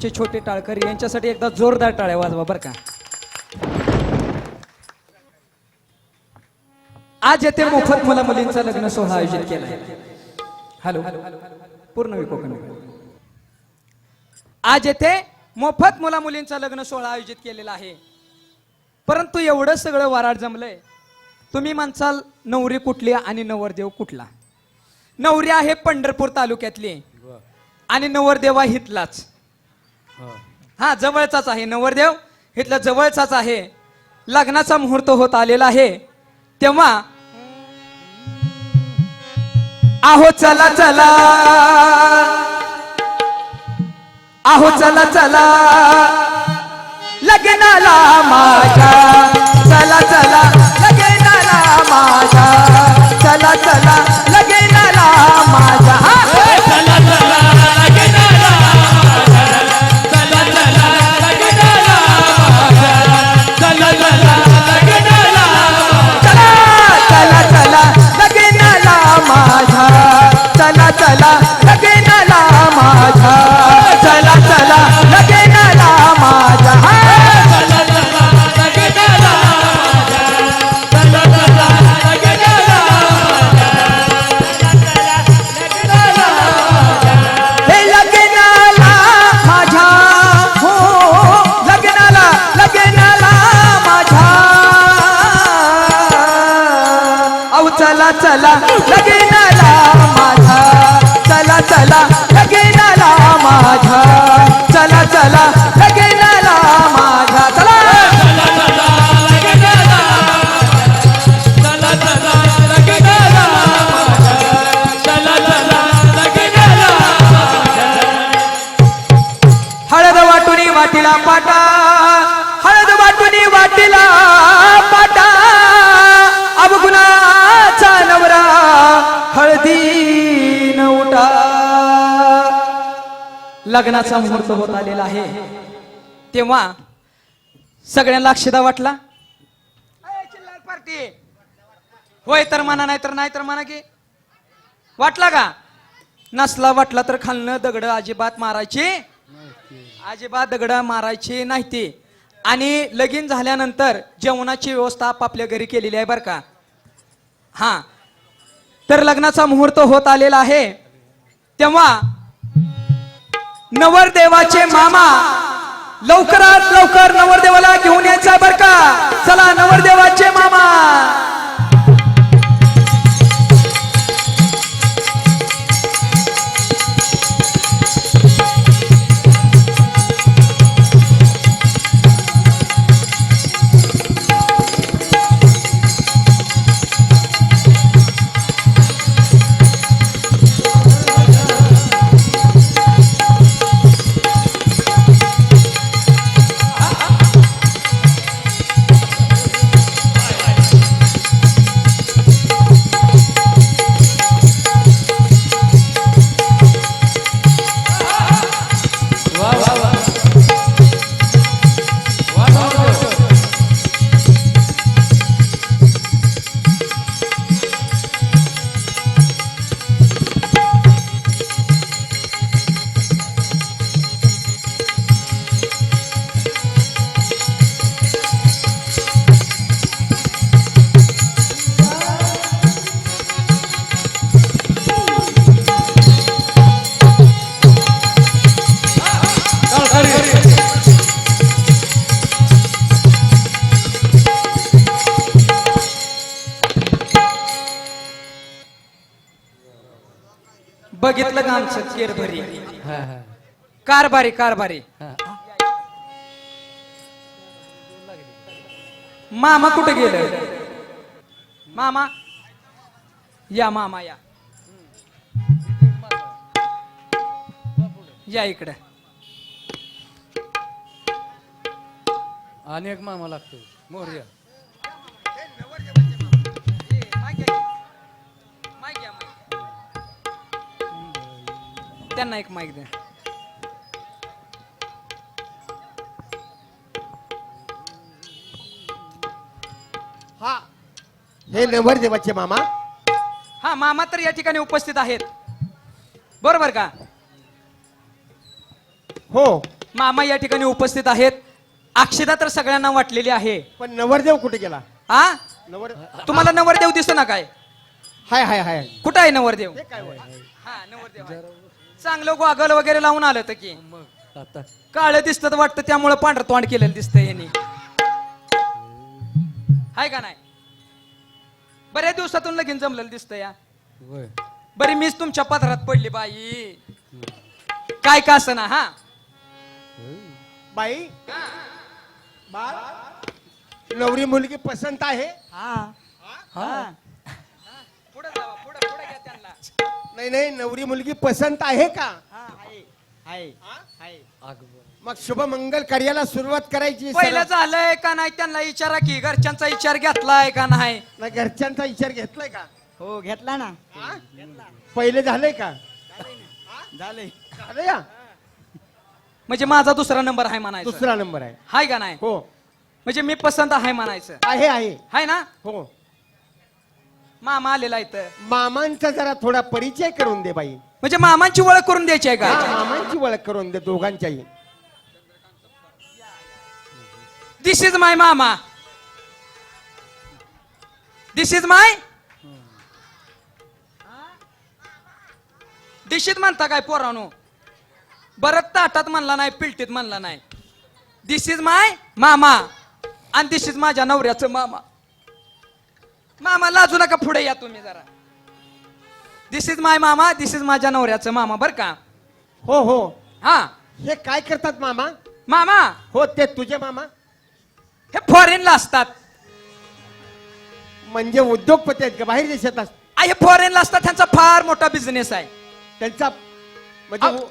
आमचे छोटे टाळकर यांच्यासाठी एकदा जोरदार टाळ्या वाजवा बरं का. आज येथे मोफत मुला मुलींचा लग्न सोहळा आयोजित केला हॅलो. पूर्ण कोकण आज येथे मोफत मुला मुलींचा लग्न सोहळा आयोजित केलेला आहे. परंतु एवढं सगळं वराड जमलंय. तुम्ही म्हणसाल नवरी कुठली आणि नवरदेव कुठला? नवरी आहे पंढरपूर तालुक्यातली आणि नवरदेवा हितलाच. इथलाच हा जवळचाच आहे. नवरदेव इथला जवळचाच आहे. लग्नाचा मुहूर्त होत आलेला आहे. तेव्हा आहो चला चला. आहो चला चला. लग्नाला माझ्या. चला चला. लग्नाला माझ्या. चला चला. लग्नाला माझ्या. चला चला लग्नाला माझा. चला चला लगीनाला माझा. चला चला लग्नाचा मुहूर्त होत आलेला आहे. तेव्हा सगळ्यांना अक्षदा वाटला. पार्टी. होय तर म्हणा नाही तर नाही तर म्हणा की. वाटला का? नसला वाटला तर खालनं दगड अजिबात मारायची अजिबात दगड मारायची नाही ती आणि लगीन झाल्यानंतर जेवणाची व्यवस्था आपापल्या घरी केलेली आहे बरं का. हा. तर लग्नाचा मुहूर्त होत आलेला आहे. तेव्हा नवरदेवाचे मामा लवकरात लवकर नवरदेवाला घेऊन यायचा बघितलं का आमचं केरभरी कारभारी. कारभारी मामा कुठे गेलं? मामा? या मामा या. या इकडे. आणि एक मामा लागतो मोर्या. त्यांना एक माईक द्या. हा. हे नवरदेवाचे मामा. हा मामा तर या ठिकाणी उपस्थित आहेत. बरोबर का? हो. मामा या ठिकाणी उपस्थित आहेत. अक्षदा तर सगळ्यांना वाटलेली आहे. पण नवरदेव कुठे गेला? हा नवर तुम्हाला नवरदेव दिसतो ना काय हाय हाय हाय. कुठं आहे नवरदेव? काय? हा नवरदेव आहे. चांगलं गॉगल वगैरे लावून आलं तर की. मग आता. काळ दिसतं वाटतं त्यामुळे पांढरं तोंड केलेलं दिसतंय यांनी. हाय का नाही? बऱ्याच दिवसातून लगीन जमलेलं दिसतं या. होय. बरी मीच तुमच्या पदरात पडली बाई. काय का असं ना हा? बाई बाळ नवरी मुलगी पसंत आहे. पुढे जावा पुढे पुढे घ्या त्यांना. नाही नाही नवरी मुलगी पसंत आहे का? मग शुभमंगल कार्याला सुरुवात करायची पहिलं झालंय का नाही त्यांना विचारा की घरच्यांचा विचार घेतलाय का नाही? नाही, घरच्यांचा विचार घेतलाय का? हो घेतला ना. हा? पहिले झालंय का? झाले झालं या? म्हणजे माझा दुसरा नंबर आहे म्हणायचं. दुसरा नंबर आहे. हाय का नाही? हो. म्हणजे मी पसंत आहे म्हणायचं. आहे आहे. हाय ना? हो. मामा आलेला इथं मामांचा जरा थोडा परिचय करून दे बाई. म्हणजे मामांची ओळख करून द्यायची आहे हा, का मामांची ओळख करून दे दोघांच्याही. दिस इज माय मामा दिस इज माय दिशीत म्हणता काय पोरानो? बरं ताटात म्हणला नाही पिलटीत म्हणला नाही. दिस इज माय मामा आणि दिस इज माझ्या नवऱ्याचं मामा. मामा लाजू नका पुढे या तुम्ही जरा. दिस इज माय मामा दिस इज माझ्या नवऱ्याचं मामा बर का? हो हो. हा. हे काय करतात मामा? मामा! हो ते तुझे मामा? हे फॉरेनला असतात. म्हणजे उद्योगपती आहेत का? बाहेर देशात असतात आ, हे फॉरेनला असतात त्यांचा फार मोठा बिझनेस आहे. त्यांचा म्हणजे अहो.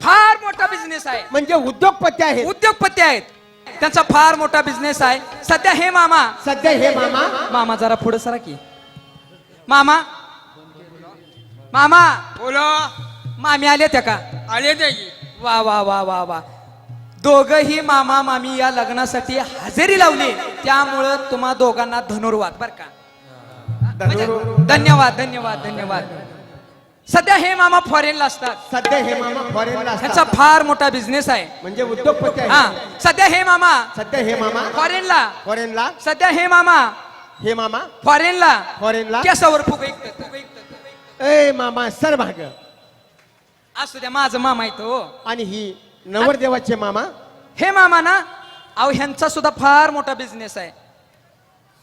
फार मोठा बिझनेस आहे. म्हणजे उद्योगपती आहेत. उद्योगपती आहेत. त्यांचा फार मोठा बिझनेस आहे. सध्या हे मामा. सध्या हे मामा. मामा जरा पुढे सरा की. मामा. मामा. बोलो. मामी आले त्या का? आले ते वा वा वा वा वा. दोघही मामा मामी या लग्नासाठी हजेरी लावली. त्यामुळं तुम्हा दोघांना धनुर्वाद बर का? म्हणजे धन्यवाद धन्यवाद धन्यवाद. सध्या हे मामा फॉरेनला असतात. सध्या हे मामा फॉरेनला त्यांचा असतात. फार मोठा बिझनेस आहे. म्हणजे उद्योगपती हा सध्या हे मामा सध्या हे मामा फॉरेनला फॉरेनला सध्या हे मामा हे मामा फॉरेनला फॉरेनला केसावर फुग ऐकतात, फुग ऐकतात. ए मामा सर भाग असू द्या माझं मामा हो आणि ही नवरदेवाचे मामा? हे मामा ना अहो ह्यांचा सुद्धा फार मोठा बिझनेस आहे.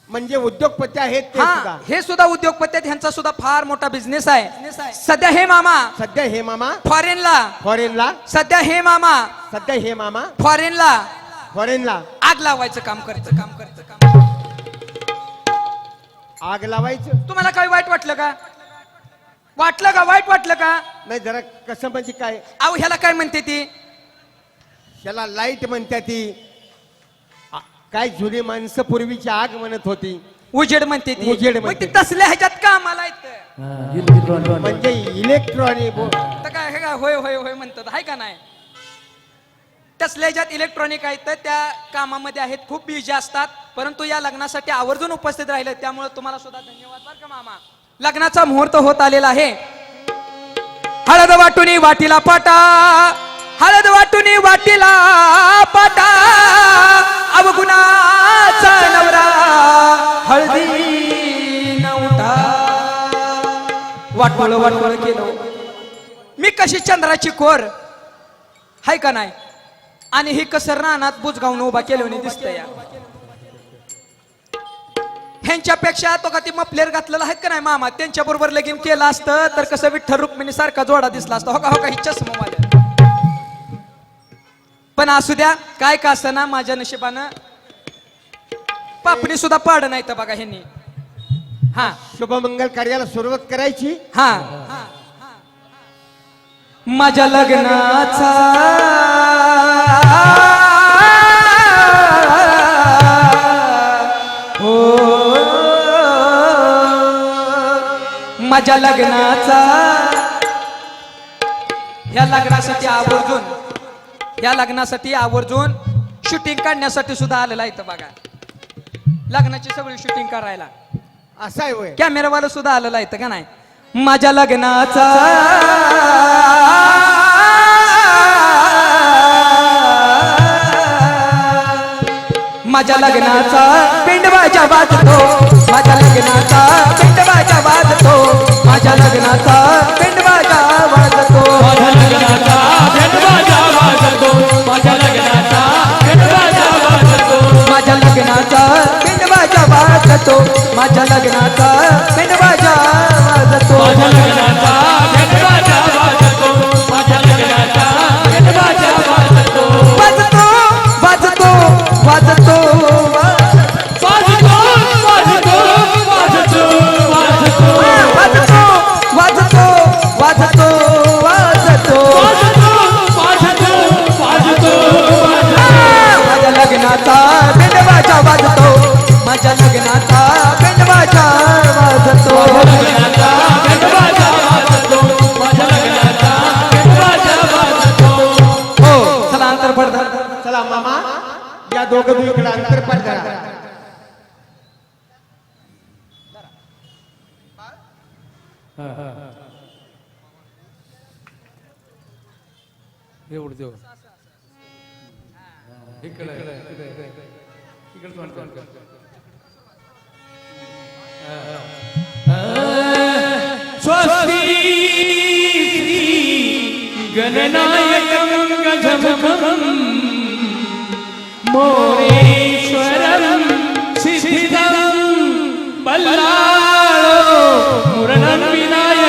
म्हणजे उद्योगपती आहेत ते हा सुद्धा. हे सुद्धा उद्योगपती आहेत ह्यांचा सुद्धा फार मोठा बिझनेस आहे. सध्या हे मामा सध्या हे मामा? फॉरेनला फॉरेनला सध्या हे मामा. सध्या हे मामा? फॉरेनला फॉरेनला आग लावायचं काम करतं. काम करतं काम आग लावायचं? तुम्हाला काही वाईट वाटलं का? वाटलं का? वाईट वाटलं का? नाही जरा कसं म्हणजे काय? अहो ह्याला काय म्हणते ती? त्याला लाइट म्हणत्या ती. काय जुनी माणसं पूर्वीची आग म्हणत होती. उजेड म्हणते ती. उजेड मग म्हणते. ती तसल्या ह्याच्यात कामाला येतं म्हणजे इलेक्ट्रॉनिक तर काय हे काय होय होय होय म्हणतात हाय का नाही? तसल्या ह्याच्यात इलेक्ट्रॉनिक आहेत तर त्या कामामध्ये आहेत खूप बिजी असतात. परंतु या लग्नासाठी आवर्जून उपस्थित राहिले त्यामुळे तुम्हाला सुद्धा धन्यवाद बरं का मामा? लग्नाचा मुहूर्त होत आलेला आहे. हळद वाटुनी वाटीला पाटा. हळद वाटुनी वाटीला पाटा. अवगुणाचा नवरा हळदी न वाटवळ वाटवळ केलं. मी कशी चंद्राची कोर? हाय का नाही? आणि ही कसर रानात बुजगावून उभा केल्याने दिसत या. ह्यांच्यापेक्षा तो का ती मपलेर घातलेला आहेत का नाही मामा? त्यांच्या बरोबर लगीन केलं असतं तर कसं विठ्ठल रुक्मिणी सारखा जोडा दिसला असता. हो का हो का ही चष्मा माझ्या पण असू द्या काय का असं माझ्या नशिबानं? पापणी सुद्धा पाड नाही तर बघा ह्यांनी. हा. शुभमंगल कार्याला सुरुवात करायची. हा. माझ्या लग्नाचा हो माझ्या लग्नाचा. ह्या लग्नासाठी आवर्जून ह्या लग्नासाठी आवर्जून शूटिंग काढण्यासाठी सुद्धा आलेला आहे इथं बघा. लग्नाची सगळी शूटिंग करायला. असं आहे वय कॅमेरावाला सुद्धा आलेला आहे का नाही? माझ्या लग्नाचा माझ्या लग्नाचा पिंडवाच्या वाजतो. माझ्या लग्नाचा पिंडवाच्या वाजतो. माझ्या लग्नाचा पिंडवाच्या ഇത് കൊടുത്തോ? സ്വസ്തി ഗണനായകം ഗജമകം മോരേശ്വരം സിദ്ധിതം ബല്ലാ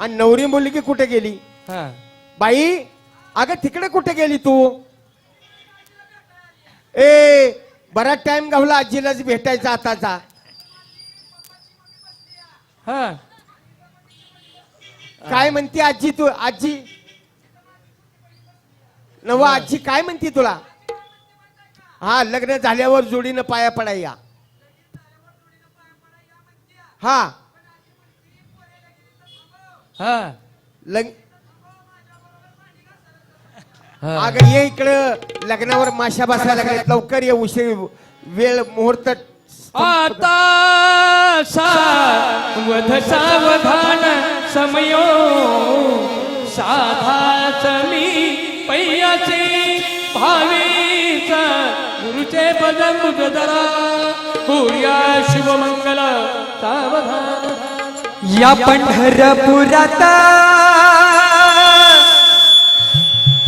आणि नवरी मुलगी कुठे गेली? हा. बाई अगं तिकडे कुठे गेली तू? ए बराच टाइम गावला आजीलाच भेटायचा आताचा हा. काय म्हणते आजी तू? आजी? नव आजी काय म्हणते तुला? हा लग्न झाल्यावर जोडीनं पाया पडाया हा. हा. लग हा. अगं ये इकडं. लग्नावर माशा बसायला लागल्यात लवकर ये उशीर. वेळ मुहूर्त आता सावध सावधान समयो. साधाच मी पैयाचे भावेच. गुरुचे पद मुदरा पुर्या शुभमंगल सावधान. या पंढरपुरात.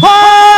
हो!